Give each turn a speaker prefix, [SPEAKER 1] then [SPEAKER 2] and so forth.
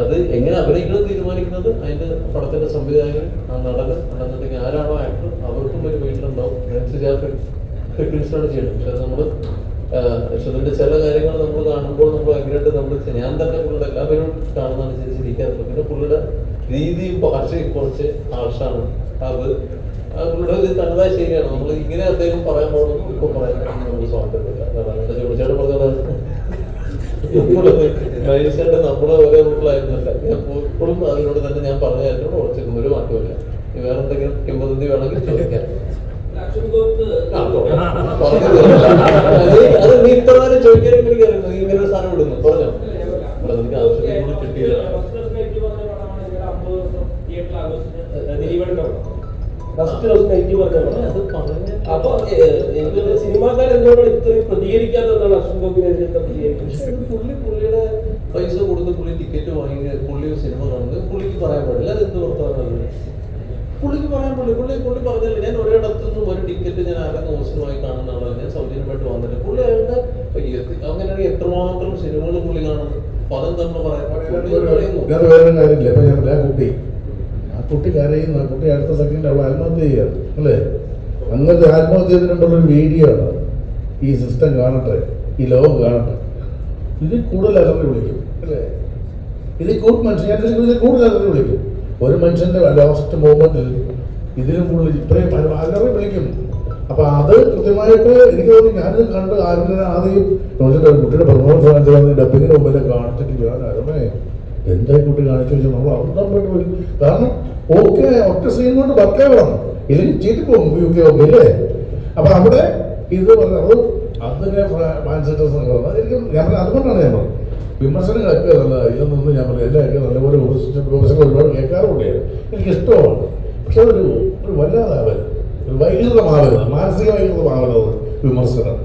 [SPEAKER 1] അത് എങ്ങനെ അഭിനയിക്കണം തീരുമാനിക്കുന്നത്? അതിന്റെ പടത്തിന്റെ സംവിധായകൻ ആ നടന് അല്ലെന്നുണ്ടെങ്കിൽ ആരാണോ ആക്ടർ അവർക്കും ഒരു വീട്ടിലുണ്ടാവും. ചെയ്യണം പക്ഷെ നമ്മൾ യശോദിന്റെ ചില കാര്യങ്ങൾ നമ്മൾ കാണുമ്പോൾ നമ്മൾ ഭയങ്കരമായിട്ട് നമ്മൾ ഞാൻ തന്നെ പുള്ളിയുടെ എല്ലാവരും കാണുന്നതാണ് ചിരിച്ചിരിക്കാറുണ്ട് പിന്നെ പുള്ളിയുടെ രീതിയും ഭാഷയും കുറച്ച് ആർഷാണ് അത് പുള്ളിയുടെ തനതായ ശൈലിയാണ്. നമ്മൾ ഇങ്ങനെ അദ്ദേഹം പറയാൻ പോകുന്നു ഇപ്പൊ പറയാൻ നമുക്ക് സ്വാതന്ത്ര്യമില്ല മനുഷ്യരുടെ നമ്മളെ ഒരേ വീട്ടിലായിരുന്നില്ല ഞാൻ ഇപ്പോഴും അതിനോട് തന്നെ ഞാൻ പറഞ്ഞ കാര്യത്തോട് ഉറച്ചിരുന്നു. ഒരു മാറ്റമില്ല വേറെ എന്തെങ്കിലും കിംബദന്തി വേണമെങ്കിൽ ചോദിക്കാം. ആ, പറഞ്ഞു തീർന്നില്ല. അത് അത് നീ ഇത്ര നേരം ചോദിക്കാൻ എനിക്കറിയുന്നു നീ ഇങ്ങനെ സാധനം പറഞ്ഞോ? ഇവിടെ നിനക്ക് ആവശ്യത്തിന് കൂടി കിട്ടിയില്ല
[SPEAKER 2] ഫസ്റ്റ് ദിവസം നെഗറ്റീവ് പറഞ്ഞ
[SPEAKER 1] അത് പറഞ്ഞ
[SPEAKER 2] അപ്പൊ സിനിമാക്കാർ എന്തുകൊണ്ടാണ് ഇത്രയും പ്രതികരിക്കാത്തതാണ് അശ്വിൻ ഗോപിനെതിരെ
[SPEAKER 1] പുള്ളി പുള്ളിയുടെ പൈസ കൊടുത്ത് പുള്ളി ടിക്കറ്റ് വാങ്ങി പുള്ളി ഒരു സിനിമ കാണുന്നത് പുള്ളിക്ക് പറയാൻ പാടില്ല. അത് എന്ത് വർത്തമാനമാണ്? പുള്ളിക്ക് പറയാൻ പാടില്ല. പുള്ളി പുള്ളി പറഞ്ഞില്ല ഞാൻ ഒരിടത്തുനിന്നും ഒരു ടിക്കറ്റ് ഞാൻ ആരുടെ ഹോസ്റ്റലുമായി കാണുന്ന ആളാണ്. ഞാൻ സൗജന്യമായിട്ട് വന്നില്ല. പുള്ളി അയാളുടെ അങ്ങനെയാണെങ്കിൽ എത്രമാത്രം സിനിമകൾ പുള്ളി കാണുന്നു അതെന്താ നമ്മൾ പറയാൻ പുള്ളി പറയുന്നു.
[SPEAKER 3] ഞാൻ വേറെ കാര്യമില്ല. ഇപ്പൊ ഞാൻ കുട്ടി. ആ കുട്ടി കരയുന്നു. ആ കുട്ടി അടുത്ത സെക്കൻഡ് അവൾ ആത്മഹത്യ ചെയ്യാറ് അല്ലേ? അങ്ങനത്തെ ആത്മഹത്യ ഒരു വീഡിയോ ഈ സിസ്റ്റം കാണട്ടെ ഈ ലോകം കാണട്ടെ. ഇതിൽ കൂടുതൽ അലറി വിളിക്കും അല്ലേ? ഇതിൽ കൂടുതൽ മനുഷ്യൻ ഇതിൽ കൂടുതൽ അലറി വിളിക്കും. ഒരു മനുഷ്യന്റെ ലാസ്റ്റ് മൂമെന്റിൽ ഇതിലും കൂടുതൽ ഇത്രയും അലറി വിളിക്കും. അപ്പൊ അത് കൃത്യമായിട്ട് എനിക്ക് തോന്നി ഞാനിത് കണ്ട് ആരും ആദ്യം കുട്ടിയുടെ പെർഫോമൻസ് കാണിച്ചു ഡബിങ്ങിന് മുമ്പിൽ കാണിച്ചിട്ട് ഞാൻ അരമേ എന്തായി കുട്ടി കാണിച്ചു വെച്ചാൽ നമ്മൾ അവിടെ പോയി. കാരണം ഓക്കെ ഒറ്റ സീൻ കൊണ്ട് വർക്കേ വേണം ഇല്ലെങ്കിൽ ചീറ്റി പോകും യു കെ ഓക്കെ അല്ലേ അപ്പൊ അവിടെ ഇത് പറഞ്ഞത് അതിനെ മാനസിക എനിക്ക് ഞാൻ അതുകൊണ്ടാണ് ഞാൻ പറഞ്ഞത്. വിമർശനങ്ങളൊക്കെ നല്ല ഇതൊന്നും ഞാൻ പറഞ്ഞു എല്ലാവരും നല്ലപോലെ വിമർശനം ഒരുപാട് കേൾക്കാറുണ്ട്. എനിക്ക് ഇഷ്ടമാണ് പക്ഷെ അതൊരു ഒരു വല്ലാതാവരുത് ഒരു വൈകൃതമാവരുത് മാനസിക വൈകൃതമാവരുത് വിമർശനം.